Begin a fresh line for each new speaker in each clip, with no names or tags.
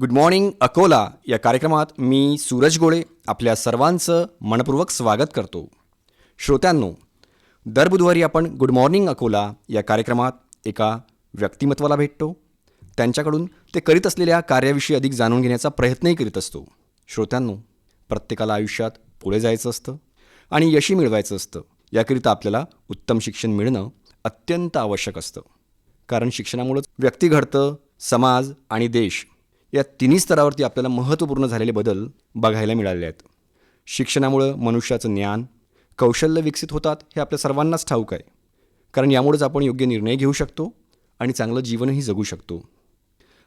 Good morning Akola. या कार्यक्रमात मी सूरज गोळे आपल्या सर्वांचं मनपूर्वक स्वागत करतो. श्रोत्यांनो दर बुधवारी आपण गुड मॉर्निंग अकोला या कार्यक्रमात एका व्यक्तिमत्वाला भेटतो. त्यांच्याकडून ते करीत असलेल्या कार्याविषयी अधिक जाणून घेण्याचा प्रयत्नही करीत असतो. श्रोत्यांनो प्रत्येकाला आयुष्यात पुढे जायचं असतं आणि यशी मिळवायचं असतं याकरिता आपल्याला उत्तम शिक्षण मिळणं अत्यंत आवश्यक असतं. कारण शिक्षणामुळंच व्यक्ती घडतं समाज आणि देश या तिन्ही स्तरावरती आपल्याला महत्त्वपूर्ण झालेले बदल बघायला मिळाले आहेत. शिक्षणामुळं मनुष्याचं ज्ञान कौशल्य विकसित होतात हे आपल्या सर्वांनाच ठाऊक आहे. कारण यामुळेच आपण योग्य निर्णय घेऊ शकतो आणि चांगलं जीवनही जगू शकतो.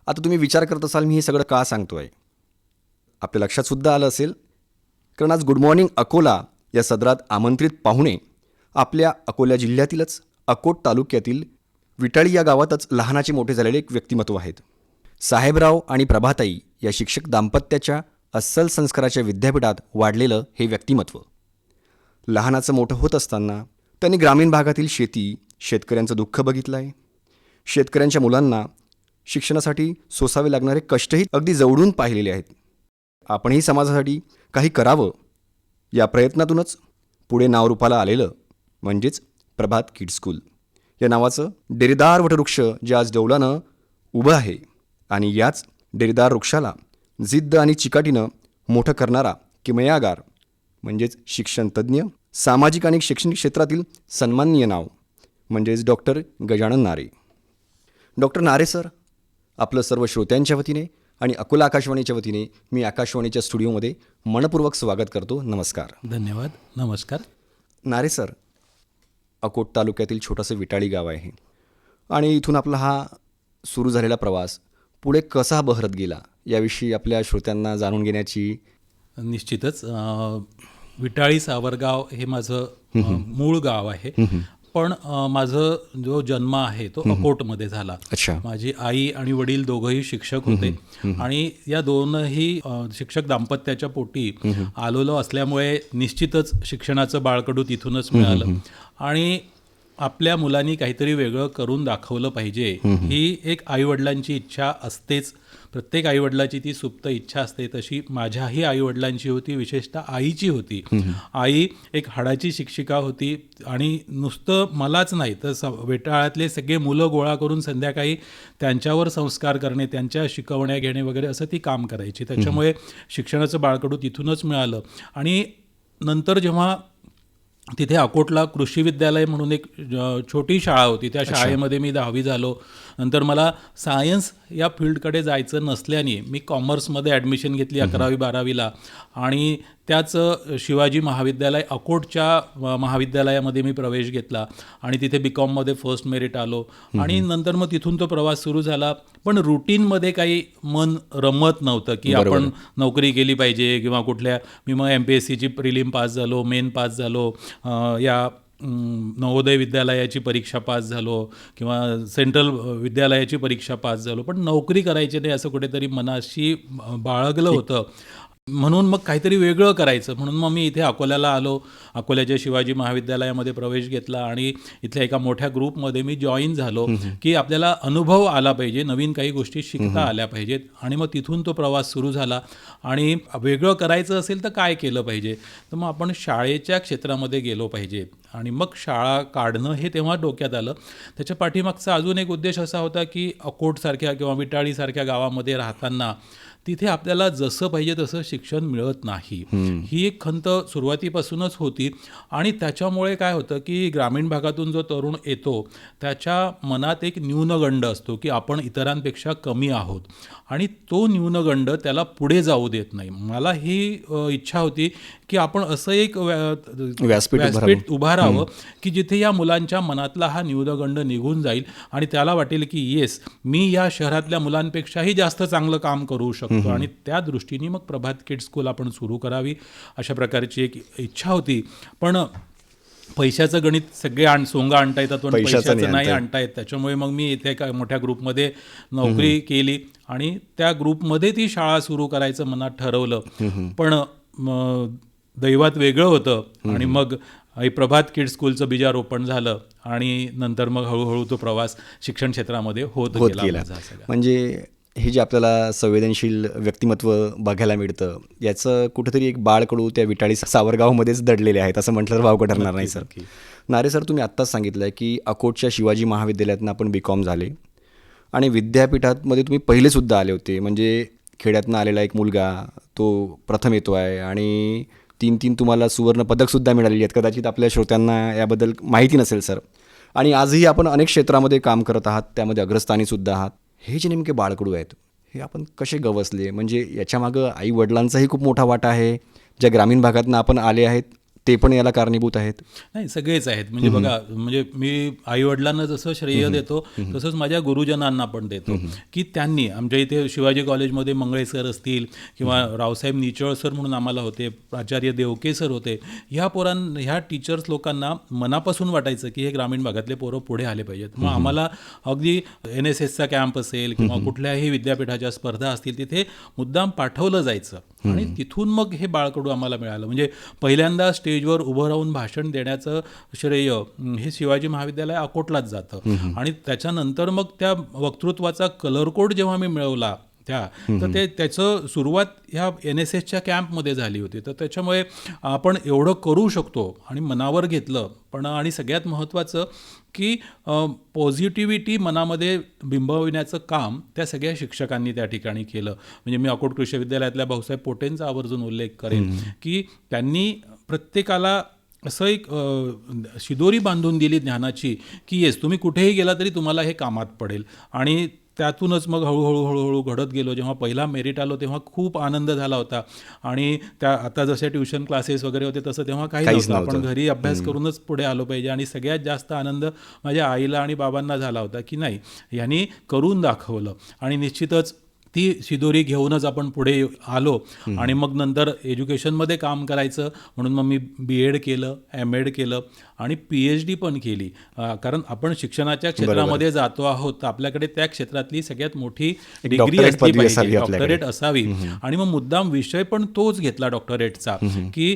आता तुम्ही विचार करत असाल मी हे सगळं का सांगतो आहे आपल्या लक्षातसुद्धा आलं असेल कारण आज गुड मॉर्निंग अकोला या सदरात आमंत्रित पाहुणे आपल्या अकोला जिल्ह्यातीलच अकोट तालुक्यातील विटाळी या गावातच लहानाचे मोठे झालेले एक व्यक्तिमत्व आहेत. साहेबराव आणि प्रभाताई या शिक्षक दाम्पत्याच्या अस्सल संस्काराच्या विद्यापीठात वाढलेलं हे व्यक्तिमत्व. लहानाचं मोठं होत असताना त्यांनी ग्रामीण भागातील शेती शेतकऱ्यांचं दुःख बघितलं आहे शेतकऱ्यांच्या मुलांना शिक्षणासाठी सोसावे लागणारे कष्टही अगदी जवळून पाहिलेले आहेत. आपणही समाजासाठी काही करावं या प्रयत्नातूनच पुढे नावरूपाला आलेलं म्हणजेच प्रभात किड स्कूल. या नावाचं डेरेदार वटवृक्ष जे आज डौलानं उभं आहे. आणि याच डेरेदार वृक्षाला जिद्द आणि चिकाटीनं मोठं करणारा किमयागार म्हणजेच शिक्षणतज्ज्ञ सामाजिक आणि शैक्षणिक क्षेत्रातील सन्माननीय नाव म्हणजेच डॉक्टर गजानन नारे. डॉक्टर नारे सर आपलं सर्व श्रोत्यांच्या वतीने आणि अकोला आकाशवाणीच्या वतीने मी आकाशवाणीच्या स्टुडिओमध्ये मनपूर्वक स्वागत करतो. नमस्कार.
धन्यवाद. नमस्कार.
नारे सर अकोट तालुक्यातील छोटंसं विटाळी गाव आहे. आणि इथून आपला हा सुरू झालेला प्रवास पुढे कसा बहरत गेला याविषयी आपल्या श्रोत्यांना जाणून घेण्याची?
निश्चितच. विटाळी सावरगाव हे माझं मूळ गाव आहे. पण माझं जो जन्म आहे तो अकोटमध्ये झाला. माझी आई आणि वडील दोघंही शिक्षक होते. आणि या दोनही शिक्षक दाम्पत्याच्या पोटी आलेलो असल्यामुळे निश्चितच शिक्षणाचं बाळकडू तिथूनच मिळालं. आणि आपल्या मुलांनी काहीतरी वेगळं करून दाखवलं पाहिजे ही एक आईवडिलांची इच्छा असतेच. प्रत्येक आईवडिलाची ती सुप्त इच्छा असते तशी माझ्याही आईवडिलांची होती विशेषतः आईची होती. आई एक हाडाची शिक्षिका होती आणि नुसतं मलाच नाही तर स वेटाळातले सगळे मुलं गोळा करून संध्याकाळी त्यांच्यावर संस्कार करणे त्यांच्या शिकवण्या घेणे वगैरे असं ती काम करायची. त्याच्यामुळे शिक्षणाचं बाळकडू तिथूनच मिळालं. आणि नंतर जेव्हा तिथे अकोटला कृषी विद्यालय म्हणून एक छोटी शाळा होती. त्या शाळेमध्ये मी दहावी झालो. नंतर मला सायन्स या फील्डकडे जायचं नसल्याने मी कॉमर्समध्ये ॲडमिशन घेतली अकरावी बारावीला. आणि त्याच शिवाजी महाविद्यालय अकोटच्या महाविद्यालयामध्ये मी प्रवेश घेतला आणि तिथे बी कॉममध्ये फर्स्ट मेरिट आलो. आणि नंतर मग तिथून तो प्रवास सुरू झाला. पण रुटीनमध्ये काही मन रमत नव्हतं की आपण नोकरी केली पाहिजे किंवा कुठल्या मी मग एम पी एस सीची प्रिलिम पास झालो मेन पास झालो या नवोदय विद्यालयाची परीक्षा पास झालो किंवा सेंट्रल विद्यालयाची परीक्षा पास झालो. पण नोकरी करायची नाही असं कुठेतरी मनाशी बाळगलं होतं. म्हणून मग काहीतरी वेगळं करायचं. म्हणून मग मी इथे अकोल्याला आलो. अकोल्याच्या शिवाजी महाविद्यालयामध्ये प्रवेश घेतला आणि इथल्या एका मोठ्या ग्रुपमध्ये मी जॉईन झालो की आपल्याला अनुभव आला पाहिजे नवीन काही गोष्टी शिकता आल्या पाहिजेत आणि मग तिथून तो प्रवास सुरू झाला आणि वेगळं करायचं असेल तर काय केलं पाहिजे? तर मग आपण शाळेच्या क्षेत्रामध्ये गेलो पाहिजे आणि मग शाळा काढणं हे तेव्हा डोक्यात आलं. त्याच्या पाठीमागचा अजून एक उद्देश असा होता की अकोटसारख्या किंवा विटाळीसारख्या गावामध्ये राहताना तिथे आपल्याला जसं पाहिजे तसं शिक्षण मिळत नाही. ही एक खंत सुरुवातीपासूनच होती. आणि त्याच्यामुळे काय होतं की ग्रामीण भागातून जो तरुण येतो त्याच्या मनात एक न्यूनगंड असतो की आपण इतरांपेक्षा कमी आहोत. आणि तो न्यूनगंड त्याला पुढे जाऊ देत नाही. मला ही इच्छा होती की आपण असं एक व्या-
व्यासपीठ उभारावं.
की जिथे या मुलांच्या मनातला हा न्यूनगंड निघून जाईल आणि त्याला वाटेल की येस मी या शहरातल्या मुलांपेक्षाही जास्त चांगलं काम करू शकतो. आणि त्या दृष्टीने मग प्रभात किड स्कूल आपण सुरू करावी अशा प्रकारची एक इच्छा होती. पण पैशाचं गणित सगळे आण सोंगा आणता येतात पण
पैशाचं नाही आणता
येत. त्याच्यामुळे मग मी इथे काय मोठ्या ग्रुपमध्ये नोकरी केली आणि त्या ग्रुपमध्ये ती शाळा सुरू करायचं मनात ठरवलं. पण दैवात वेगळं होतं आणि मग हे प्रभात किड स्कूलचं बीजारोपण झालं आणि नंतर मग हळूहळू तो प्रवास शिक्षण क्षेत्रामध्ये होत
होत
गेला.
म्हणजे हे जे आपल्याला संवेदनशील व्यक्तिमत्व बघायला मिळतं याचं कुठेतरी एक बाळकडू त्या विटाळी सावरगावमध्येच दडलेले आहेत असं म्हटलं तर वावगं ठरणार नाही सर. नारे सर तुम्ही आत्ताच सांगितलं आहे की अकोटच्या शिवाजी महाविद्यालयातनं आपण बी कॉम झाले आणि विद्यापीठामध्ये तुम्ही पहिलेसुद्धा आले होते. म्हणजे खेड्यातनं आलेला एक मुलगा तो प्रथम येतो आहे आणि तीन तीन तुम्हाला सुवर्ण पदकसुद्धा मिळालेली आहेत. कदाचित आपल्या श्रोत्यांना याबद्दल माहिती नसेल सर. आणि आजही आपण अनेक क्षेत्रामध्ये काम करत आहात त्यामध्ये अग्रस्थानीसुद्धा आहात. हे जे नेमके बाळकडू आहेत हे आपण कसे गवसले? म्हणजे याच्यामागं आई वडिलांचाही खूप मोठा वाटा आहे. ज्या ग्रामीण भागातून आपण आले आहेत ते पण याला कारणीभूत आहेत?
नाही सगळेच आहेत. म्हणजे बघा म्हणजे मी आई वडिलांना जसं श्रेय देतो तसंच माझ्या गुरुजनांना पण देतो. की त्यांनी आमच्या इथे शिवाजी कॉलेजमध्ये मंगळे सर असतील किंवा रावसाहेब निचळ सर म्हणून आम्हाला होते प्राचार्य देवके सर होते ह्या पोरां ह्या टीचर्स लोकांना मनापासून वाटायचं की हे ग्रामीण भागातले पोरं पुढे आले पाहिजेत. मग आम्हाला अगदी एन एस एसचा कॅम्प असेल किंवा कुठल्याही विद्यापीठाच्या स्पर्धा असतील तिथे मुद्दाम पाठवलं जायचं. आणि तिथून मग हे बाळकडू आम्हाला मिळालं. म्हणजे पहिल्यांदा स्टेजवर उभं राहून भाषण देण्याचं श्रेय हे शिवाजी महाविद्यालय अकोटलाच जातं. आणि त्याच्यानंतर मग त्या वक्तृत्वाचा कलर कोड जेव्हा मी मिळवला त्या तर ते त्याचं सुरुवात ह्या एन एस एसच्या कॅम्पमध्ये झाली होती. तर त्याच्यामुळे आपण एवढं करू शकतो आणि मनावर घेतलं. पण आणि सगळ्यात महत्त्वाचं की पॉझिटिव्हिटी मनामध्ये बिंबविण्याचं काम त्या सगळ्या शिक्षकांनी त्या ठिकाणी केलं. म्हणजे मी अकोट कृषी विद्यालयातल्या भाऊसाहेब पोटेंचा आवर्जून उल्लेख करेन की त्यांनी प्रत्येकाला असं एक शिदोरी बांधून दिली ज्ञानाची की येस तुम्ही कुठेही गेला तरी तुम्हाला हे कामात पडेल. आणि त्यातूनच मग हळूहळू हळूहळू घडत गेलो. जेव्हा पहिला मेरिट आलो तेव्हा खूप आनंद झाला होता. आणि त्या आता जसे ट्युशन क्लासेस वगैरे होते तसं तेव्हा काही नव्हतं. आपण. घरी अभ्यास करूनच पुढे आलो पाहिजे. आणि सगळ्यात जास्त आनंद माझ्या आईला आणि बाबांना झाला होता की नाही यांनी करून दाखवलं. आणि निश्चितच ती शिदोरी घेऊनच आपण पुढे आलो आणि मग नंतर एज्युकेशनमध्ये काम करायचं. म्हणून मग मी बी एड केलं एम एड केलं आणि पी एच डी पण केली. कारण आपण शिक्षणाच्या क्षेत्रामध्ये जातो आहोत. आपल्याकडे त्या क्षेत्रातली सगळ्यात मोठी डिग्री असली पाहिजे. डॉक्टरेट असावी. आणि मग मुद्दाम विषय पण तोच घेतला डॉक्टरेटचा की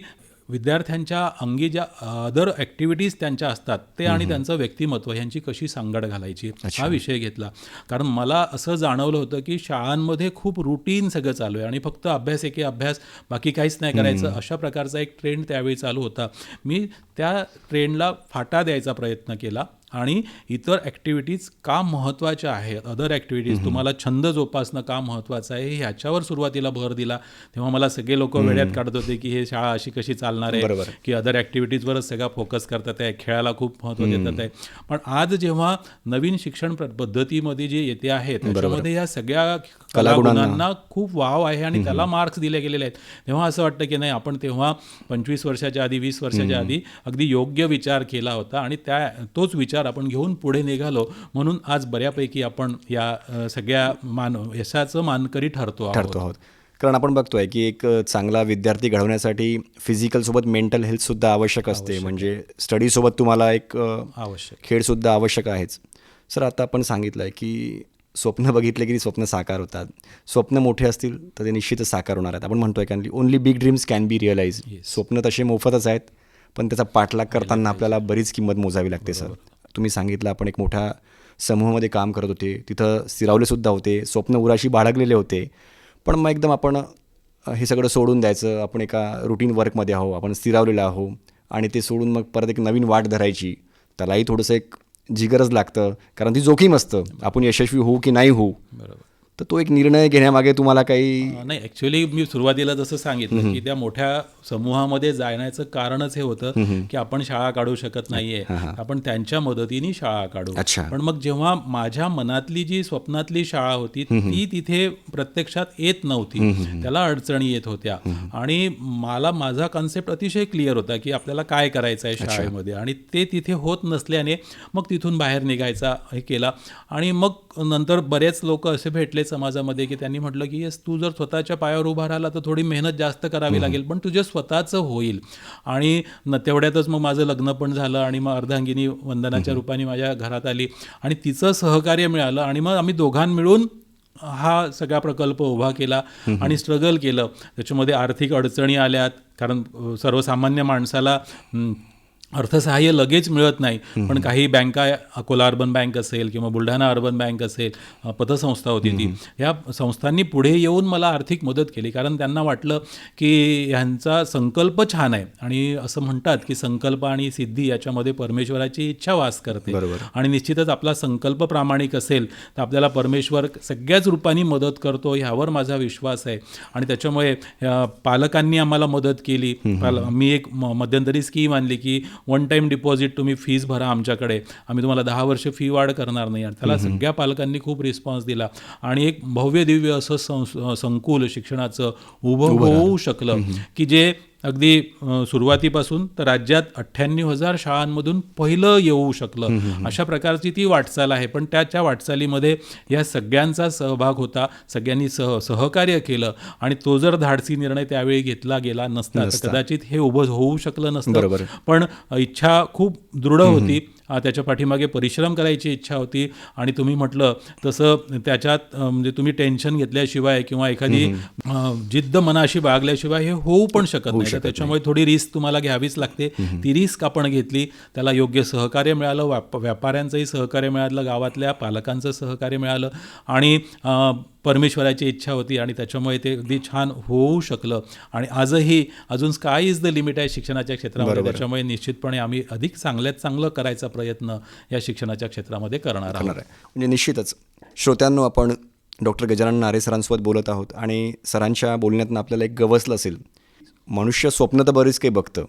विद्यार्थ्यांच्या अंगी ज्या अदर ॲक्टिव्हिटीज त्यांच्या असतात ते आणि त्यांचं व्यक्तिमत्व ह्यांची कशी सांगड घालायची हा विषय घेतला. कारण मला असं जाणवलं होतं की शाळांमध्ये खूप रुटीन सगळं चालू आहे आणि फक्त अभ्यास एके अभ्यास बाकी काहीच नाही करायचं. अशा प्रकारचा एक ट्रेंड त्यावेळी चालू होता. मी त्या ट्रेंडला फाटा द्यायचा प्रयत्न केला. आणि इतर ॲक्टिव्हिटीज का महत्त्वाच्या आहेत? अदर ॲक्टिव्हिटीज तुम्हाला छंद जोपासणं का महत्त्वाचं आहे? ह्याच्यावर सुरुवातीला भर दिला. तेव्हा मला सगळे लोक वेड्यात काढत होते की हे शाळा अशी कशी चालणार आहे. की अदर ॲक्टिव्हिटीजवरच सगळा फोकस करतात आहे. खेळाला खूप महत्त्व देतात आहे. पण आज जेव्हा नवीन शिक्षण पद्धतीमध्ये जे येते आहे त्याच्यामध्ये या सगळ्या कलागुणांना. खूप वाव आहे आणि त्याला मार्क्स दिले गेलेले आहेत. तेव्हा असं वाटतं की नाही आपण तेव्हा पंचवीस वर्षाच्या आधी वीस वर्षाच्या आधी अगदी योग्य विचार केला होता आणि त्या तोच विचार आपण घेऊन पुढे निघालो म्हणून आज बऱ्यापैकी आपण या सगळ्या मान यशाचं मानकरी ठरतो आहोत.
ठरतो आहोत. कारण आपण बघतोय की एक चांगला विद्यार्थी घडवण्यासाठी फिजिकलसोबत मेंटल हेल्थसुद्धा आवश्यक असते. म्हणजे स्टडीसोबत तुम्हाला एक
आवश्यक.
खेळसुद्धा आवश्यक आहेच. सर आता आपण सांगितलं आहे की स्वप्न बघितले की स्वप्न साकार होतात. स्वप्न मोठे असतील तर ते निश्चितच साकार होणार आहेत. आपण म्हणतोय कारण only big dreams can be realise स्वप्न तसे मोफतच आहेत पण त्याचा पाठलाग करताना आपल्याला बरीच किंमत मोजावी लागते सर. तुम्ही सांगितलं आपण एक मोठ्या समूहामध्ये काम करत होते. तिथं स्थिरावलेसुद्धा होते स्वप्न उराशी बाळगलेले होते. पण मग एकदम आपण हे सगळं सोडून द्यायचं आपण एका रुटीन वर्कमध्ये आहो आपण स्थिरावलेलं आहो आणि ते सोडून मग परत एक नवीन वाट धरायची. त्यालाही थोडंसं एक जिगरच लागतं कारण ती जोखीम असतं. आपण यशस्वी होऊ की नाही होऊ.
बरोबर.
तर तो एक निर्णय घेण्यामागे तुम्हाला काही
नाही ॲक्च्युली मी सुरुवातीला जसं सांगितलं की त्या मोठ्या समूहामध्ये जाण्याचं कारणच हे होतं की आपण शाळा काढू शकत नाहीये. आपण त्यांच्या मदतीने शाळा काढू. पण मग जेव्हा माझ्या मनातली जी स्वप्नातली शाळा होती ती तिथे प्रत्यक्षात येत नव्हती. त्याला अडचणी येत होत्या. आणि मला माझा कन्सेप्ट अतिशय क्लिअर होता की आपल्याला काय करायचं आहे शाळेमध्ये. आणि ते तिथे होत नसल्याने मग तिथून बाहेर निघायचा हे केला. आणि मग नंतर बरेच लोक असे भेटले समाजामध्ये की त्यांनी म्हटलं की येस तू जर स्वतःच्या पायावर उभा राहिला तर थोडी मेहनत जास्त करावी लागेल पण तुझ्या स्वतःचं होईल. आणि न तेवढ्यातच मग माझं लग्न पण झालं आणि मग अर्धांगिनी वंदनाच्या रूपाने माझ्या घरात आली आणि तिचं सहकार्य मिळालं आणि मग आम्ही दोघां मिळून हा सगळा प्रकल्प उभा केला आणि स्ट्रगल केलं. त्याच्यामध्ये आर्थिक अडचणी आल्यात कारण सर्वसामान्य माणसाला अर्थसहाय्य लगेच मिळत नाही. पण काही बँका अकोला अर्बन बँक असेल किंवा बुलढाणा अर्बन बँक असेल पतसंस्था होती ती या संस्थांनी पुढे येऊन मला आर्थिक मदत केली. कारण त्यांना वाटलं की ह्यांचा संकल्प छान आहे. आणि असं म्हणतात की संकल्प आणि सिद्धी याच्यामध्ये परमेश्वराची इच्छा वास करते. आणि निश्चितच आपला संकल्प प्रामाणिक असेल तर आपल्याला परमेश्वर सगळ्याच रूपाने मदत करतो ह्यावर माझा विश्वास आहे. आणि त्याच्यामुळे पालकांनी आम्हाला मदत केली. मी एक मध्यंतरी स्कीम आणली की वन टाईम डिपॉझिट तुम्ही फीज भरा आमच्याकडे. आम्ही तुम्हाला दहा वर्ष फी वाढ करणार नाही त्याला सगळ्या पालकांनी खूप रिस्पॉन्स दिला. आणि एक भव्य दिव्य असं संकुल शिक्षणाचं उभं होऊ शकलं की जे अगदी सुरुवातीपासून तर राज्यात अठ्ठ्याण्णव हजार शाळांमधून पहिलं येऊ शकलं. अशा प्रकारची ती वाटचाल आहे. पण त्याच्या वाटचालीमध्ये या सगळ्यांचा सहभाग होता सगळ्यांनी सह सहकार्य केलं आणि तो जर धाडसी निर्णय त्यावेळी घेतला गेला नसता तर कदाचित हे उभं होऊ शकलं नसतं. पण इच्छा खूप दृढ होती. त्याच्या पाठीमागे परिश्रम करायची इच्छा होती. आणि तुम्ही म्हटलं तसं त्याच्यात म्हणजे तुम्ही टेन्शन घेतल्याशिवाय किंवा एखादी जिद्द मनाशी बाळगल्याशिवाय हे होऊ पण शकत नाही. त्याच्यामुळे थोडी रिस्क तुम्हाला घ्यावीच लागते. ती रिस्क आपण घेतली त्याला योग्य सहकार्य मिळालं व्याप व्यापाऱ्यांचंही सहकार्य मिळालं गावातल्या पालकांचं सहकार्य मिळालं. आणि परमेश्वराची इच्छा होती आणि त्याच्यामुळे ते अगदी छान होऊ शकलं. आणि आजही अजून स्काय इज द लिमिट आहे शिक्षणाच्या क्षेत्रामध्ये. त्याच्यामुळे निश्चितपणे आम्ही अधिक चांगल्यात चांगलं करायचा प्रयत्न या शिक्षणाच्या क्षेत्रामध्ये करणार आहोत.
म्हणजे निश्चितच श्रोत्यांनो आपण डॉक्टर गजानन नारे सरांसोबत बोलत आहोत आणि सरांच्या बोलण्यातनं आपल्याला एक गवसलं असेल. मनुष्य स्वप्न तर बरीच काही बघतं.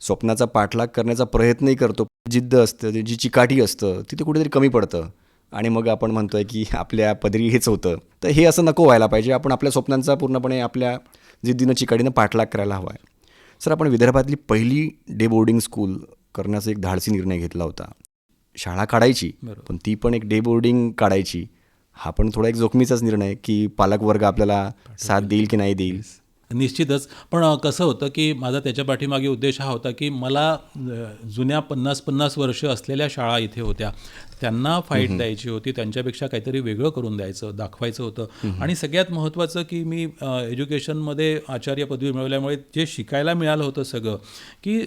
स्वप्नाचा पाठलाग करण्याचा प्रयत्नही करतो. जिद्द असतं जी चिकाटी असतं तिथे कुठेतरी कमी पडतं. आणि मग आपण म्हणतोय की आपल्या पदरी हेच होतं. तर हे असं नको व्हायला पाहिजे. आपण आपल्या स्वप्नांचा पूर्णपणे आपल्या जिद्दीनं चिकाटीनं पाठलाग करायला हवा आहे सर आपण विदर्भातली पहिली डे बोर्डिंग स्कूल करण्याचा एक धाडसी निर्णय घेतला होता. शाळा काढायची. पण ती पण एक डे बोर्डिंग काढायची. हा पण थोडा एक जोखमीचाच निर्णय की पालक वर्ग आपल्याला साथ देईल की नाही देईल.
निश्चितच. पण कसं होतं की माझा त्याच्या पाठीमागे उद्देश हा होता की मला जुन्या पन्नास पन्नास वर्ष असलेल्या शाळा इथे होत्या. त्यांना फाईट द्यायची होती त्यांच्यापेक्षा काहीतरी वेगळं करून द्यायचं दाखवायचं होतं. आणि सगळ्यात महत्त्वाचं की मी एज्युकेशनमध्ये आचार्य पदवी मिळवल्यामुळे जे शिकायला मिळालं होतं सगळं की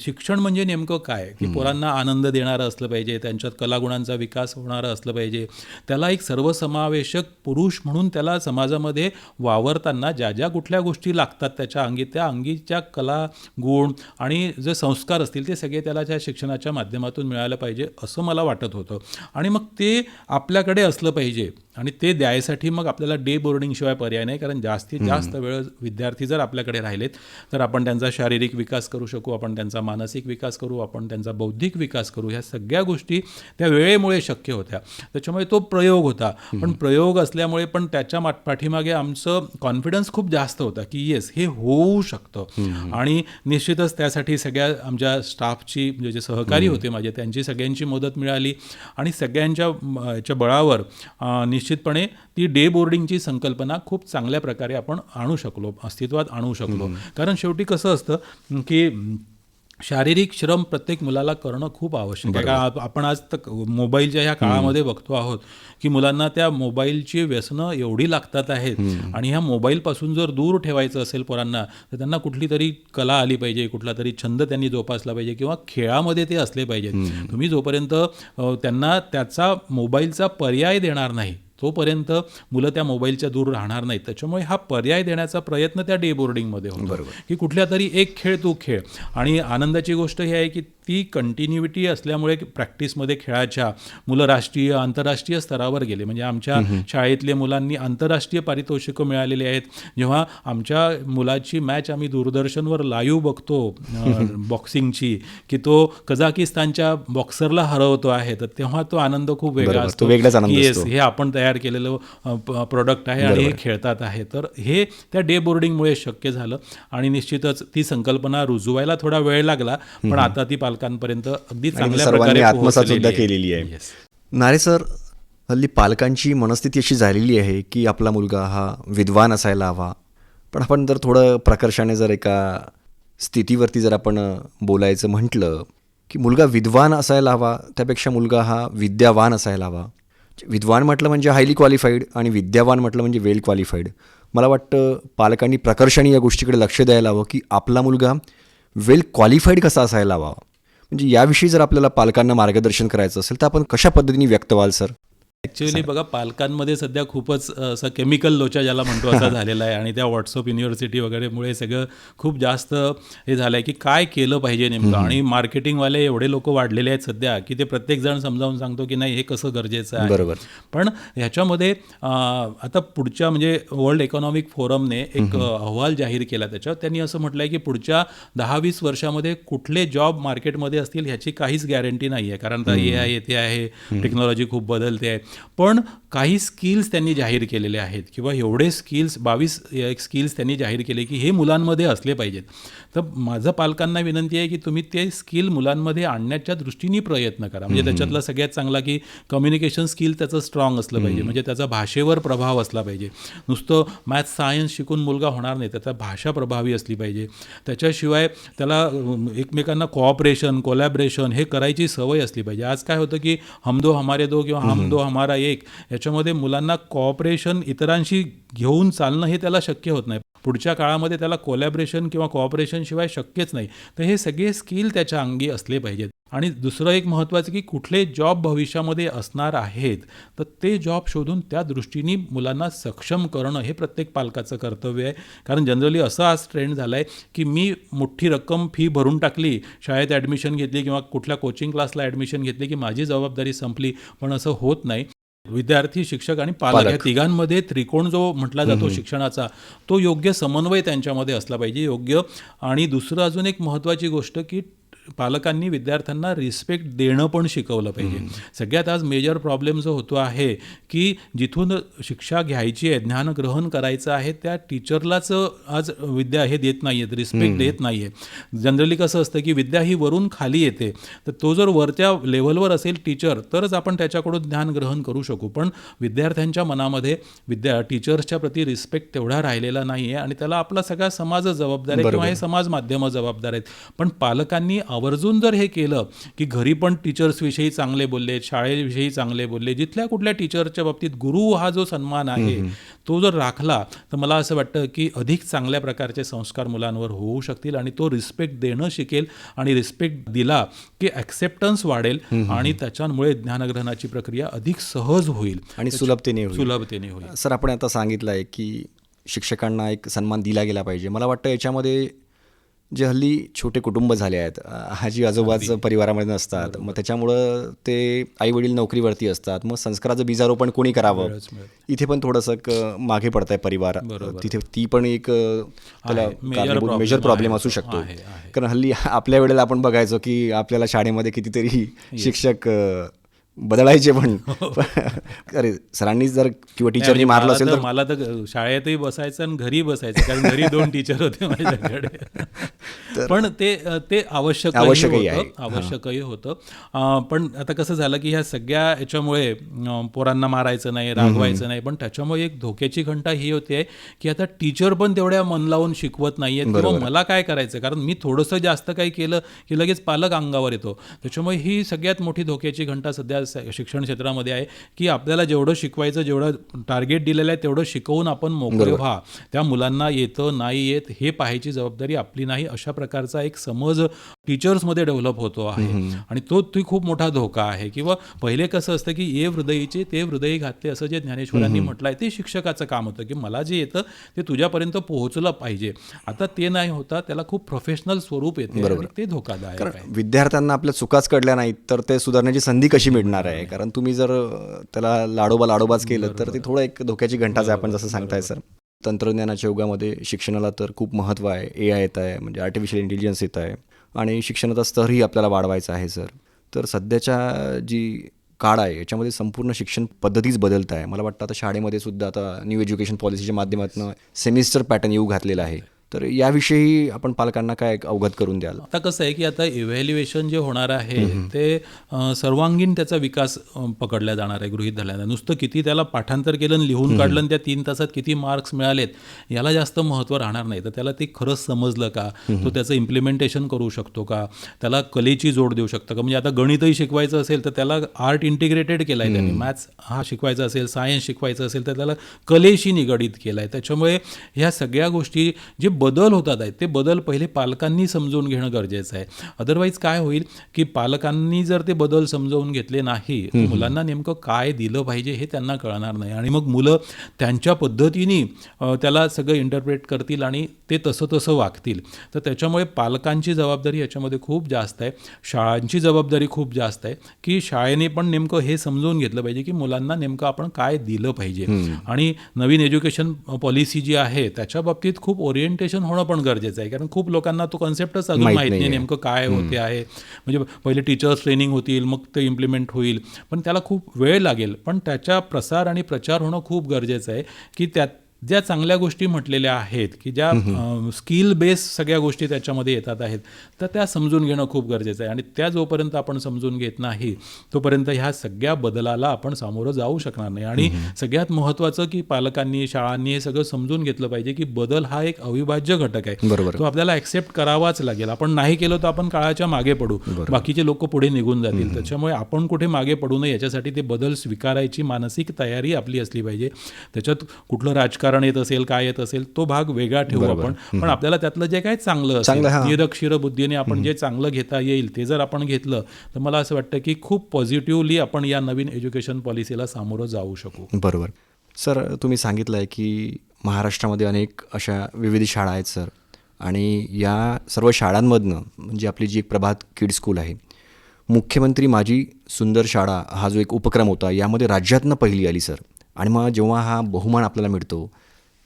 शिक्षण म्हणजे नेमकं काय? की पोरांना आनंद देणारं असलं पाहिजे त्यांच्यात कलागुणांचा विकास होणारं असलं पाहिजे. त्याला एक सर्वसमावेशक पुरुष म्हणून त्याला समाजामध्ये वावरताना ज्या ज्या कुठल्या गोष्टी लागतात त्याच्या अंगी त्या अंगीच्या कला गुण आणि जे संस्कार असतील ते सगळे त्याला त्या शिक्षणाच्या माध्यमातून मिळालं पाहिजे असं मला वाटत होतं. आणि मग ते आपल्याकडे असलं पाहिजे. आणि ते द्यायसाठी मग आपल्याला डे बोर्डिंग शिवाय पर्याय नाही कारण जास्तीत जास्त वेळ विद्यार्थी जर आपल्याकडे राहिलेत तर आपण त्यांचा शारीरिक विकास करू शकू आपण त्यांचा मानसिक विकास करू आपण त्यांचा बौद्धिक विकास करू ह्या सगळ्या गोष्टी त्या वेळेमुळे शक्य होत्या. त्याच्यामुळे तो प्रयोग होता. पण प्रयोग असल्यामुळे पण त्याच्या पाठीमागे आमचं कॉन्फिडन्स खूप जास्त होता की येस हे होऊ शकतं. आणि निश्चितच त्यासाठी सगळ्या आमच्या स्टाफची म्हणजे जे सहकारी होते माझे त्यांची सगळ्यांची मदत मिळाली. आणि सगळ्यांच्या याच्या बळावर निश्चितपणे ती डे बोर्डिंगची संकल्पना खूप चांगल्या प्रकारे आपण आणू शकलो अस्तित्वात आणू शकलो. कारण शेवटी कसं असतं की शारीरिक श्रम प्रत्येक मुलाला करणं खूप आवश्यक आहे. कारण आप- आपण आज तक मोबाईलच्या ह्या काळामध्ये बघतो आहोत की मुलांना त्या मोबाईलची व्यसनं एवढी लागतात आहेत आणि ह्या मोबाईलपासून जर दूर ठेवायचं असेल पोरांना तर त्यांना कुठली तरी कला आली पाहिजे कुठला तरी छंद त्यांनी जोपासला पाहिजे किंवा खेळामध्ये ते असले पाहिजेत. तुम्ही जोपर्यंत त्यांना त्याचा मोबाईलचा पर्याय देणार नाही तोपर्यंत मुलं त्या मोबाईलच्या दूर राहणार नाहीत. त्याच्यामुळे हा पर्याय देण्याचा प्रयत्न त्या डे बोर्डिंगमध्ये होतो. की कुठल्या तरी एक खेळ तू खेळ. आणि आनंदाची गोष्ट ही आहे की ती कंटिन्युटी असल्यामुळे प्रॅक्टिसमध्ये खेळाच्या मुलं राष्ट्रीय आंतरराष्ट्रीय स्तरावर गेले. म्हणजे आमच्या शाळेतल्या मुलांनी आंतरराष्ट्रीय पारितोषिकं मिळालेली आहेत. जेव्हा आमच्या मुलाची मॅच आम्ही दूरदर्शनवर लाईव्ह बघतो बॉक्सिंगची की तो कझाकिस्तानच्या बॉक्सरला हरवतो आहे तर तेव्हा तो आनंद खूप वेगळा असतो. येस
असतो.
हे आपण तयार केलेलं प्रोडक्ट आहे आणि हे खेळतात आहे. तर हे त्या डे बोर्डिंगमुळे शक्य झालं आणि निश्चितच ती संकल्पना रुजवायला थोडा वेळ लागला पण आता ती पालकांपर्यंत अगदी चांगल्या प्रकारे
आत्मसात सुद्धा केलेली आहे. नारे सर हल्ली पालकांची मनस्थिती अशी झालेली आहे की आपला मुलगा हा विद्वान असायला हवा. पण आपण जर थोडं प्रकर्षाने जर एका स्थितीवरती जर आपण बोलायचं म्हटलं की मुलगा विद्वान असायला हवा त्यापेक्षा मुलगा हा विद्यावान असायला हवा. विद्वान म्हटलं म्हणजे हायली क्वालिफाईड आणि विद्यावान म्हटलं म्हणजे वेल क्वालिफाईड मला वाटतं पालकांनी प्रकर्षाने या गोष्टीकडे लक्ष द्यायला हवं की आपला मुलगा वेल क्वालिफाईड कसा असायला हवा? म्हणजे याविषयी जर आपल्याला पालकांना मार्गदर्शन करायचं असेल तर आपण कशा पद्धतीने व्यक्त व्हाल सर?
ॲक्च्युली बघा पालकांमध्ये सध्या खूपच असं केमिकल लोचा ज्याला म्हणतो असा झालेला आहे. आणि त्या व्हॉट्सअप युनिव्हर्सिटी वगैरेमुळे सगळं खूप जास्त हे झालं आहे की काय केलं पाहिजे नेमकं? आणि मार्केटिंगवाले एवढे लोक वाढलेले आहेत सध्या की ते प्रत्येक जण समजावून सांगतो की नाही हे कसं गरजेचं आहे?
बरोबर.
पण ह्याच्यामध्ये आता पुढच्या म्हणजे वर्ल्ड इकॉनॉमिक फोरमने एक अहवाल जाहीर केला त्याच्यावर. त्यांनी असं म्हटलं आहे की पुढच्या दहा वीस वर्षामध्ये कुठले जॉब मार्केटमध्ये असतील ह्याची काहीच गॅरंटी नाही आहे कारण आता ए आय येते आहे टेक्नॉलॉजी खूप बदलते आहे. पण काही स्किल्स त्यांनी जाहीर केलेले आहेत किंवा एवढे स्किल्स बावीस स्किल्स त्यांनी जाहीर केले की हे मुलांमध्ये असले पाहिजेत. तर माझं पालकांना विनंती आहे की तुम्ही ते स्किल मुलांमध्ये आणण्याच्या दृष्टीने प्रयत्न करा. म्हणजे त्याच्यातला सगळ्यात चांगला की कम्युनिकेशन स्किल त्याचं स्ट्रॉंग असलं पाहिजे. म्हणजे त्याचा भाषेवर प्रभाव असला पाहिजे. नुसतं मॅथ्स सायन्स शिकून मुलगा होणार नाही त्याचा भाषा प्रभावी असली पाहिजे. त्याच्याशिवाय त्याला एकमेकांना कोऑपरेशन कोलॅबरेशन हे करायची सवय असली पाहिजे. आज काय होतं की हम दो हमारे दो किंवा हम दो हमारा एक त्याच्यामध्ये मुलांना कॉपरेशन इतरांशी घेऊन चालणं हे त्याला शक्य होत नाही. पुढच्या काळामध्ये त्याला कोलॅबरेशन किंवा कॉपरेशन शिवाय शक्यच नाही. तर हे सगळे स्किल त्याच्या अंगी असले पाहिजेत. आणि दुसरं एक महत्त्वाचं की कुठले जॉब भविष्यामध्ये असणार आहेत तर ते जॉब शोधून त्या दृष्टीने मुलांना सक्षम करणं हे प्रत्येक पालकाचं कर्तव्य आहे. कारण जनरली असं आज ट्रेंड झाला आहे की मी मोठी रक्कम फी भरून टाकली शाळेत ॲडमिशन घेतली किंवा कुठल्या कोचिंग क्लासला ॲडमिशन घेतली की माझी जबाबदारी संपली पण असं होत नाही. विद्यार्थी शिक्षक आणि पालक या तिघांमध्ये त्रिकोण जो म्हटला जातो शिक्षणाचा तो योग्य समन्वय त्यांच्यामध्ये असला पाहिजे योग्य. आणि दुसरं अजून एक महत्त्वाची गोष्ट की पालकांनी विद्यार्थ्यांना रिस्पेक्ट देणं पण शिकवलं पाहिजे. सगळ्यात आज मेजर प्रॉब्लेम जो होतो आहे की जिथून शिक्षा घ्यायची आहे ज्ञान ग्रहण करायचं आहे त्या टीचरलाच आज विद्या हे देत नाही आहेत रिस्पेक्ट देत नाही आहे जनरली कसं असतं की विद्या ही वरून खाली येते. तर तो जर वरच्या लेवलवर असेल टीचर तरच आपण त्याच्याकडून ज्ञान ग्रहण करू शकू. पण विद्यार्थ्यांच्या मनामध्ये विद्या टीचर्सच्या प्रती रिस्पेक्ट तेवढा राहिलेला नाही आहे आणि त्याला आपला सगळा समाज जबाबदार आहे किंवा हे समाज माध्यमं जबाबदार आहेत. पण पालकांनी आवर्जून जर हे केलं की घरी पण टीचर्सविषयी चांगले बोलले शाळेविषयी चांगले बोलले जिथल्या कुठल्या टीचरच्या बाबतीत गुरु हा जो सन्मान आहे तो जर राखला तर मला असं वाटतं की अधिक चांगल्या प्रकारचे संस्कार मुलांवर होऊ शकतील आणि तो रिस्पेक्ट देणं शिकेल आणि रिस्पेक्ट दिला की ॲक्सेप्टन्स वाढेल आणि त्याच्यामुळे ज्ञानग्रहणाची प्रक्रिया अधिक सहज होईल.
आणि सुलभतेने
सुलभतेने होईल.
सर आपण आता सांगितलं आहे की शिक्षकांना एक सन्मान दिला गेला पाहिजे. मला वाटतं याच्यामध्ये जे हल्ली छोटे कुटुंब झाले आहेत. आजी आजोबाच परिवारामध्ये नसतात. मग त्याच्यामुळं ते आई वडील नोकरीवरती असतात. मग संस्काराचं बीजारोपण कोणी करावं. इथे पण थोडंसं मागे पडत आहे परिवार तिथे ती पण एक त्याला मेजर प्रॉब्लेम असू. शकतो. कारण हल्ली आपल्या वेळेला आपण बघायचो की आपल्याला शाळेमध्ये कितीतरी शिक्षक बदलायचे पण. अरे सरांनी जर किंवा टीचरनी मारलं
मला
असेल
तर- मला तर शाळेतही बसायचं आणि घरी बसायचं कारण घरी दोन टीचर होते माझ्याकडे. पण ते ते आवश्यक
आवश्यकही आहे.
आवश्यकही होतं. पण आता कसं झालं की ह्या सगळ्या याच्यामुळे पोरांना मारायचं नाही रागवायचं नाही पण त्याच्यामुळे एक धोक्याची घंटा ही होते की आता टीचर पण तेवढ्या मन लावून शिकवत नाहीयेत किंवा मला काय करायचं कारण मी थोडंसं जास्त काही केलं की लगेच पालक अंगावर येतो. त्याच्यामुळे ही सगळ्यात मोठी धोक्याची घंटा सध्या स- शिक्षण क्षेत्रामध्ये आहे की आपल्याला जेवढं शिकवायचं जेवढं टार्गेट दिलेलं आहे तेवढं शिकवून आपण मोकळे व्हा. त्या मुलांना येतं नाही येत हे पाहायची जबाबदारी आपली नाही अशा प्रकारचा एक समज टीचर्समध्ये डेव्हलप होतो आहे. आणि तो ती खूप मोठा धोका आहे. किंवा पहिले कसं असतं की ये हृदयीचे ते हृदयी घातले असं जे ज्ञानेश्वरांनी म्हटलं आहे ते शिक्षकाचं काम होतं की मला जे येतं ते तुझ्यापर्यंत पोहोचलं पाहिजे. आता ते नाही होता त्याला खूप प्रोफेशनल स्वरूप येते ते धोकादायक
विद्यार्थ्यांना आपल्या चुकाच कळल्या नाहीत तर ते सुधारण्याची संधी कशी मिळणार? आहे. कारण तुम्ही जर त्याला लाडोबा लाडोबाच केलं तर ते थोडं एक धोक्याची घंटाच आहे आपण जसं सांगताय सर. तंत्रज्ञानाच्या युगामध्ये शिक्षणाला तर खूप महत्त्व आहे. ए आय येत आहे म्हणजे आर्टिफिशियल इंटेलिजन्स येत आहे. आणि शिक्षणाचा स्तरही आपल्याला वाढवायचा आहे सर. तर सध्याच्या जी काळ आहे याच्यामध्ये संपूर्ण शिक्षण पद्धतीच बदलत आहे. मला वाटतं आता शाळेमध्ये सुद्धा आता न्यू एज्युकेशन पॉलिसीच्या माध्यमातून सेमिस्टर पॅटर्न येऊ घातलेला आहे. तर याविषयी आपण पालकांना काय अवगत करून द्याल?
आता कसं आहे की आता इव्हॅल्युएशन जे होणार आहे ते सर्वांगीण त्याचा विकास पकडला जाणार आहे गृहित धरल्यानं. नुसतं किती त्याला पाठांतर केलं आणि लिहून काढलं आणि त्या तीन तासात किती मार्क्स मिळालेत याला जास्त महत्त्व राहणार नाही. तर त्याला ते खरंच समजलं का? तो त्याचं इम्प्लिमेंटेशन करू शकतो का? त्याला कलेची जोड देऊ शकतो का? म्हणजे आता गणितही शिकवायचं असेल तर त्याला आर्ट इंटिग्रेटेड केलं आहे त्यांनी. मॅथ्स हा शिकवायचा असेल सायन्स शिकवायचं असेल तर त्याला कलेशी निगडीत केलं आहे त्याच्यामुळे ह्या सगळ्या गोष्टी जे बदल होतात आहेत. ते बदल पहिले पालकांनी समजून घेणं गरजेचं आहे. अदरवाईज काय होईल की पालकांनी जर ते बदल समजावून घेतले नाही मुलांना नेमकं काय दिलं पाहिजे हे त्यांना कळणार नाही. आणि मग मुलं त्यांच्या पद्धतीने त्याला सगळं इंटरप्रेट करतील आणि ते तसं तसं वागतील. तर त्याच्यामुळे पालकांची जबाबदारी याच्यामध्ये खूप जास्त आहे. शाळांची जबाबदारी खूप जास्त आहे की शाळेने पण नेमकं हे समजून घेतलं पाहिजे की मुलांना नेमकं आपण काय दिलं पाहिजे. आणि नवीन एज्युकेशन पॉलिसी जी आहे त्याच्या बाबतीत खूप ओरिएंटेशन होणं पण गरजेचं आहे. कारण खूप लोकांना तो कन्सेप्टच अजून
माहीत
नाही. नेमकं काय होते आहे. म्हणजे पहिले टीचर्स ट्रेनिंग होतील मग ते इम्प्लिमेंट होईल. पण त्याला खूप वेळ लागेल. पण त्याच्या प्रसार आणि प्रचार होणं खूप गरजेचं आहे. की त्यात ज्या चांगल्या गोष्टी म्हटलेल्या आहेत की ज्या स्किल बेस सगळ्या गोष्टी त्याच्यामध्ये येतात आहेत तर त्या समजून घेणं खूप गरजेचं आहे. आणि त्या जोपर्यंत आपण समजून घेत नाही तोपर्यंत ह्या सगळ्या बदलाला आपण सामोरं जाऊ शकणार नाही. आणि सगळ्यात महत्त्वाचं की पालकांनी शाळांनी हे सगळं समजून घेतलं पाहिजे की बदल हा एक अविभाज्य घटक आहे.
बरोबर.
तो आपल्याला ऍक्सेप्ट करावाच लागेल. आपण नाही केलं तर आपण काळाच्या मागे पडू. बाकीचे लोक पुढे निघून जातील. त्याच्यामुळे आपण कुठे मागे पडू नये याच्यासाठी ते बदल स्वीकारायची मानसिक तयारी आपली असली पाहिजे. त्याच्यात कुठलं राजकारण येत असेल काय येत असेल तो भाग वेगळा ठेवू आपण. पण आपल्याला त्यातलं जे काय चांगलं. असेल निरक्षीर बुद्धीने आपण जे चांगलं घेता येईल ते जर आपण घेतलं तर मला असं वाटतं की खूप पॉझिटिव्हली आपण या नवीन एज्युकेशन पॉलिसीला सामोरं जाऊ शकू.
बरोबर. सर तुम्ही सांगितलं आहे की महाराष्ट्रामध्ये अनेक अशा विविध शाळा आहेत सर. आणि या सर्व शाळांमधनं म्हणजे आपली जी एक प्रभात किड स्कूल आहे मुख्यमंत्री माझी सुंदर शाळा हा जो एक उपक्रम होता यामध्ये राज्यातनं पहिली आली सर. आणि मग जेव्हा हा बहुमान आपल्याला मिळतो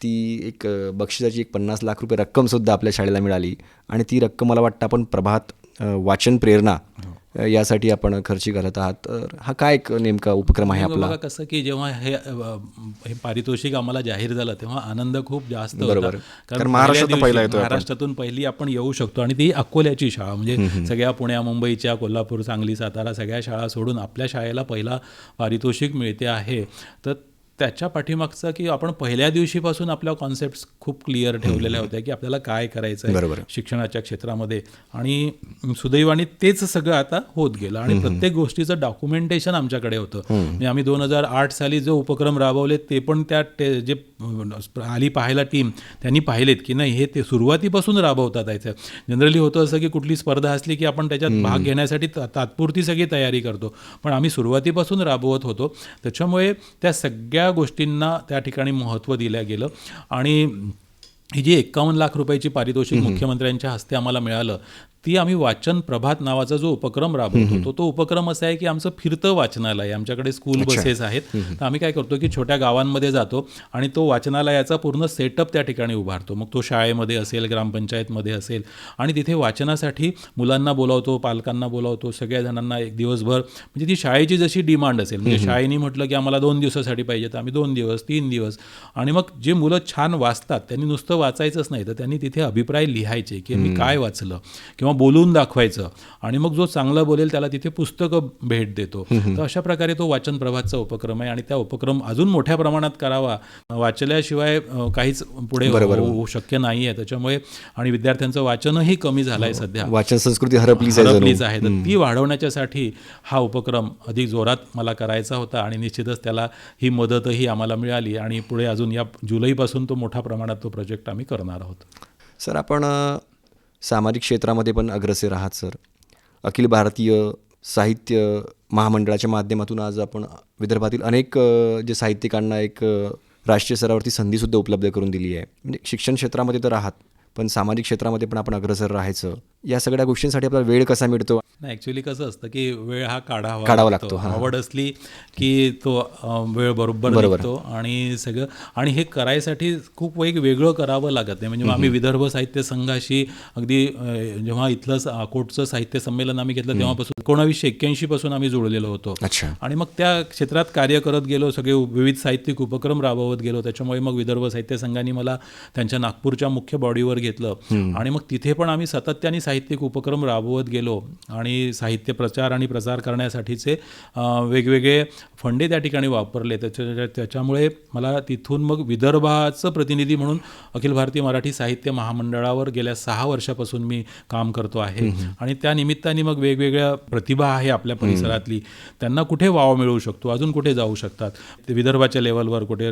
ती एक बक्षिसाची एक पन्नास लाख रुपये रक्कमसुद्धा आपल्या शाळेला मिळाली. आणि ती रक्कम मला वाटतं आपण प्रभात वाचन प्रेरणा अ, यासाठी आपण खर्ची घालत आहात. तर हा काय एक नेमका उपक्रम आहे आपला?
कसं की जेव्हा हे हे पारितोषिक आम्हाला जाहीर झालं तेव्हा आनंद खूप जास्त
बरोबर. कारण महाराष्ट्रातून पहिला आपण.
महाराष्ट्रातून पहिली आपण येऊ शकतो. आणि ती अकोल्याची शाळा म्हणजे सगळ्या पुण्या मुंबईच्या कोल्हापूर सांगली सातारा सगळ्या शाळा सोडून आपल्या शाळेला पहिला पारितोषिक मिळते आहे. तर त्याच्या पाठीमागचं की आपण पहिल्या दिवशीपासून आपल्या कॉन्सेप्ट खूप क्लिअर ठेवलेल्या होत्या की आपल्याला काय करायचं. आहे शिक्षणाच्या क्षेत्रामध्ये. आणि सुदैवाने तेच सगळं आता होत गेलं. आणि प्रत्येक गोष्टीचं डॉक्युमेंटेशन आमच्याकडे होतं. म्हणजे आम्ही दोन हजार आठ साली जो उपक्रम राबवले ते पण त्या जे आली पाहायला टीम त्यांनी पाहिलेत की नाही हे ते सुरुवातीपासून राबवतात यायचं जनरली होतं असं की कुठली स्पर्धा असली की आपण त्याच्यात भाग घेण्यासाठी तात्पुरती सगळी तयारी करतो. पण आम्ही सुरुवातीपासून राबवत होतो. त्याच्यामुळे त्या सगळ्या गोष्टींना त्या ठिकाणी महत्त्व दिलं गेलं. आणि ही जी एक्कावन्न लाख रुपयाची पारितोषिक मुख्यमंत्र्यांच्या हस्ते आम्हाला मिळालं ती आम्ही वाचन प्रभात नावाचा जो उपक्रम राबवत होतो तो उपक्रम असा आहे की आमचं फिरतं वाचनालय. आमच्याकडे स्कूल बसेस आहेत. तर आम्ही काय करतो की छोट्या गावांमध्ये जातो आणि तो वाचनालयाचा पूर्ण सेटअप त्या ठिकाणी उभारतो. मग तो शाळेमध्ये असेल ग्रामपंचायतमध्ये असेल आणि तिथे वाचनासाठी मुलांना बोलावतो पालकांना बोलावतो सगळ्या जणांना एक दिवसभर. म्हणजे ती शाळेची जशी डिमांड असेल. म्हणजे शाळेने म्हटलं की आम्हाला दोन दिवसासाठी पाहिजे तर आम्ही दोन दिवस तीन दिवस. आणि मग जे मुलं छान वाचतात त्यांनी नुसतं वाचायचंच नाही तर त्यांनी तिथे अभिप्राय लिहायचे की मी काय वाचलं किंवा बोलून दाखवायचं. आणि मग जो चांगला बोलेल त्याला तिथे पुस्तकं भेट देतो. तर अशा प्रकारे तो वाचन प्रभातचा उपक्रम आहे आणि त्या उपक्रम अजून मोठ्या प्रमाणात करावा. वाचल्याशिवाय काहीच पुढे होऊ शक्य नाही आहे त्याच्यामुळे आणि विद्यार्थ्यांचं वाचनही कमी झालं आहे सध्या.
वाचन संस्कृती हरपलीच आहे जणू.
हरपलीच आहे. तर ती वाढवण्याच्यासाठी हा उपक्रम अधिक जोरात मला करायचा होता आणि निश्चितच त्याला ही मदतही आम्हाला मिळाली आणि पुढे अजून या जुलैपासून तो मोठ्या प्रमाणात तो प्रोजेक्ट आम्ही करणार आहोत.
सर आपण सामाजिक क्षेत्रामध्ये पण अग्रसर आहात सर. अखिल भारतीय साहित्य महामंडळाच्या माध्यमातून आज आपण विदर्भातील अनेक जे साहित्यिकांना एक राष्ट्रीय स्तरावरती संधीसुद्धा उपलब्ध करून दिली आहे. म्हणजे शिक्षण क्षेत्रामध्ये तर आहात. पण सामाजिक क्षेत्रामध्ये पण आपण अग्रेसर राहायचं. या सगळ्या गोष्टींसाठी आपला वेळ कसा मिळतो?
नाही ॲक्च्युली कसं असतं की वेळ हा काढावा
काढावा लागतो.
आवड असली की तो वेळ बरोबर
बरोबर.
आणि सगळं आणि हे करायसाठी खूप एक वेगळं करावं लागत नाही. म्हणजे आम्ही विदर्भ साहित्य संघाशी अगदी जेव्हा इथलं अकोटचं साहित्य संमेलन आम्ही घेतलं तेव्हापासून एकोणावीसशे एक्क्याऐंशी पासून आम्ही जोडलेलो होतो. आणि मग त्या क्षेत्रात कार्य करत गेलो सगळे विविध साहित्यिक उपक्रम राबवत गेलो. त्याच्यामुळे मग विदर्भ साहित्य संघाने मला त्यांच्या नागपूरच्या मुख्य बॉडीवर घेतलं. आणि मग तिथे पण आम्ही सातत्याने साहित्यिक उपक्रम राबवत गेलो आणि साहित्य प्रचार आणि प्रसार करण्यासाठीचे वेगवेगळे फंडे त्या ठिकाणी वापरले. त्याच्या त्याच्यामुळे मला तिथून मग विदर्भाचं प्रतिनिधी म्हणून अखिल भारतीय मराठी साहित्य महामंडळावर गेल्या सहा वर्षापासून मी काम करतो आहे. आणि त्या निमित्ताने मग वेगवेगळ्या प्रतिभा आहे आपल्या परिसरातली. त्यांना कुठे वाव मिळू शकतो? अजून कुठे जाऊ शकतात? ते विदर्भाच्या लेवलवर कुठे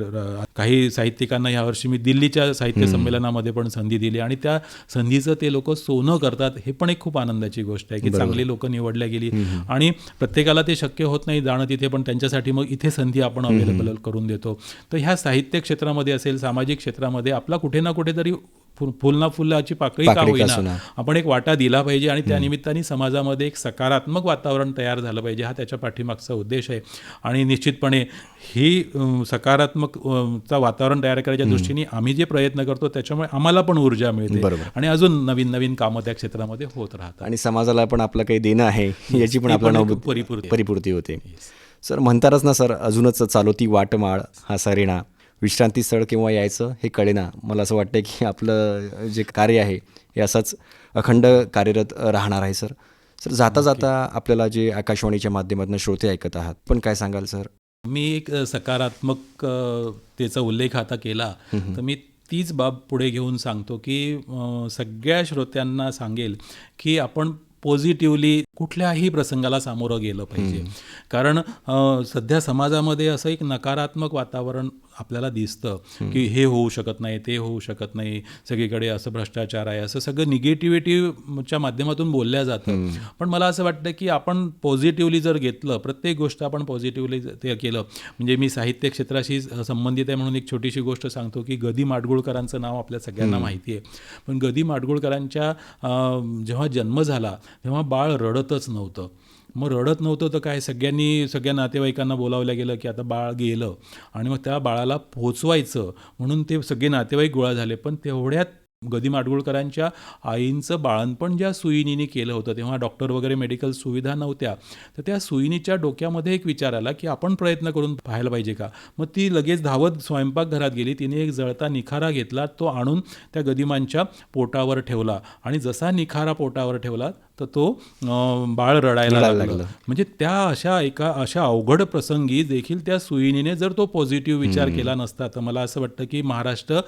काही साहित्यिकांना यावर्षी मी दिल्लीच्या साहित्य संमेलनामध्ये पण संधी दिली आणि त्या संधीचं ते लोक सोनं करतात हे पण एक खूप आनंदाची गोष्ट आहे की चांगली लोक निवडल्या गेली. आणि प्रत्येकाला ते शक्य होत नाही जाणं तिथे पण त्यांच्यासाठी मग इथे संधी आपण अवेलेबल करून देतो. तर ह्या साहित्य क्षेत्रामध्ये असेल सामाजिक क्षेत्रामध्ये आपला कुठे ना कुठेतरी फुल ना फुलाची पाकळी का होईना. आपण एक वाटा दिला पाहिजे आणि त्या निमित्ताने समाजामध्ये एक सकारात्मक वातावरण तयार झालं पाहिजे हा त्याच्या पाठीमागचा उद्देश आहे. आणि निश्चितपणे ही सकारात्मक चा वातावरण तयार करायच्या दृष्टीने आम्ही जे प्रयत्न करतो त्याच्यामुळे आम्हाला पण ऊर्जा मिळते
बरोबर.
आणि अजून नवीन नवीन कामं त्या क्षेत्रामध्ये होत राहतात.
आणि समाजाला पण आपलं काही देणं आहे याची पण
ती
आपल्याला
परिपूर्ती
होते. सर म्हणतातच ना सर अजूनच चालवती वाटमाळ हा सरेना. विश्रांती स्थळ किंवा यायचं हे कळेना. मला असं वाटतं की आपलं जे कार्य आहे हे असंच अखंड कार्यरत राहणार आहे सर. सर जाता जाता आपल्याला जे आकाशवाणीच्या माध्यमातून श्रोते ऐकत आहात पण काय सांगाल सर?
मी एक सकारात्मक त्याचा उल्लेख आता केला. तर मी तीच बाब पुढे घेऊन सांगतो की सगळ्या श्रोत्यांना सांगेल की आपण पॉझिटिव्हली कुठल्याही प्रसंगाला सामोरं गेलं पाहिजे. कारण सध्या समाजामध्ये असं एक नकारात्मक वातावरण आपल्याला दिसतं की हे होऊ शकत नाही ते होऊ शकत नाही सगळीकडे असं भ्रष्टाचार आहे असं सगळं निगेटिव्हिटीच्या माध्यमातून बोलल्या जातं. पण मला असं वाटतं की आपण पॉझिटिव्हली जर घेतलं प्रत्येक गोष्ट आपण पॉझिटिव्हली ते केलं म्हणजे मी साहित्य क्षेत्राशी संबंधित आहे म्हणून एक छोटीशी गोष्ट सांगतो की गदी माडगुळकरांचं नाव आपल्या सगळ्यांना माहिती आहे. पण गदी माडगुळकरांच्या जेव्हा जन्म झाला तेव्हा बाळ रडतच नव्हतं. मग रडत नव्हतं तर काय? सगळ्यांनी सगळ्या नातेवाईकांना बोलावलं गेलं की आता बाळ गेलं आणि मग त्या बाळाला पोचवायचं म्हणून ते सगळे नातेवाईक गोळा झाले. पण तेवढ्यात गदी माडगुळकरांच्या आईंचं बाळणपण ज्या सुईनीने केलं होतं तेव्हा डॉक्टर वगैरे मेडिकल सुविधा नव्हत्या. तर त्या सुईनीच्या डोक्यामध्ये एक विचार आला की आपण प्रयत्न करून पाहायला पाहिजे का? मग ती लगेच धावत स्वयंपाकघरात गेली तिने एक जळता निखारा घेतला तो आणून त्या गदिमांच्या पोटावर ठेवला. आणि जसा निखारा पोटावर ठेवला तर तो बाळ रडायला लागलं. म्हणजे त्या अशा एका अशा अवघड प्रसंगी देखील त्या सुईनीने जर तो पॉझिटिव्ह विचार केला नसता तर मला असं वाटतं की महाराष्ट्र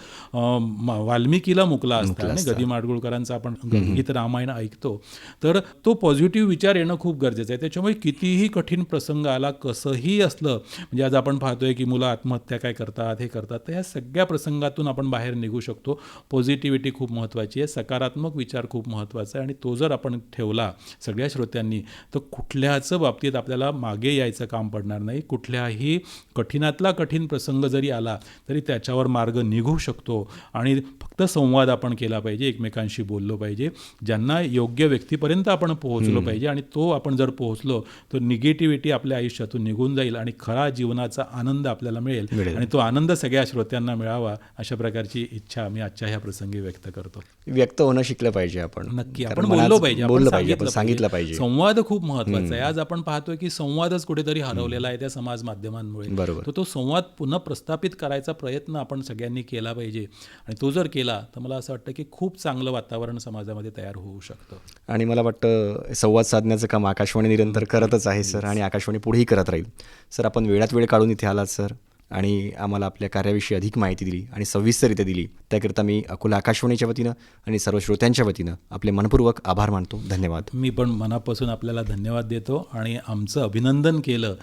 वाल्मिकीला मुकला असता आणि गदी माडगुळकरांचा आपण गीत रामायण ऐकतो. तर तो पॉझिटिव्ह विचार येणं खूप गरजेचं आहे. त्याच्यामुळे कितीही कठीण प्रसंग आला कसंही असलं म्हणजे आज आपण पाहतोय की मुलं आत्महत्या काय करतात हे करतात तर ह्या सगळ्या प्रसंगातून आपण बाहेर निघू शकतो. पॉझिटिव्हिटी खूप महत्त्वाची आहे. सकारात्मक विचार खूप महत्त्वाचा आहे. आणि तो जर आपण ठेवला सगळ्या श्रोत्यांनी तर कुठल्याच बाबतीत आपल्याला मागे यायचं काम पडणार नाही. कुठल्याही कठीणातला कठीण प्रसंग जरी आला तरी त्याच्यावर मार्ग निघू शकतो. आणि फक्त संवाद आपण केला पाहिजे एकमेकांशी बोललो पाहिजे ज्यांना योग्य व्यक्तीपर्यंत आपण पोहोचलो पाहिजे आणि तो आपण जर पोहोचलो तर निगेटिव्हिटी आपल्या आयुष्यातून निघून जाईल आणि खरा जीवनाचा आनंद आपल्याला मिळेल. आणि तो आनंद सगळ्या श्रोत्यांना मिळावा अशा प्रकारची इच्छा मी आजच्या ह्या प्रसंगी व्यक्त करतो.
व्यक्त होणं शिकलं पाहिजे आपण.
नक्की आपण बोललो पाहिजे सांगितलं
पाहिजे.
संवाद खूप महत्त्वाचा आहे. आज आपण पाहतोय की संवादच कुठेतरी हरवलेला आहे त्या समाज माध्यमांमुळे.
बरोबर.
तो संवाद पुन्हा प्रस्थापित करायचा प्रयत्न आपण सगळ्यांनी केला पाहिजे. आणि तो जर केला तर मला असं वाटतं की खूप चांगलं वातावरण समाजामध्ये तयार होऊ शकतं.
आणि मला वाटतं संवाद साधण्याचं काम आकाशवाणी निरंतर करतच आहे सर आणि आकाशवाणी पुढेही करत राहील. सर आपण वेळात वेळ काढून इथे आलात सर आणि आम्हाला आपल्या कार्याविषयी अधिक माहिती दिली आणि सविस्तररित्या दिली. त्याकरिता मी अकोला आकाशवाणीच्या वतीनं आणि सर्व श्रोत्यांच्या वतीनं आपले मनपूर्वक आभार मानतो. धन्यवाद.
मी पण मनापासून आपल्याला धन्यवाद देतो आणि आमचं अभिनंदन केलं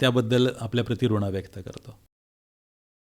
त्याबद्दल आपल्या प्रति ऋण व्यक्त करतो.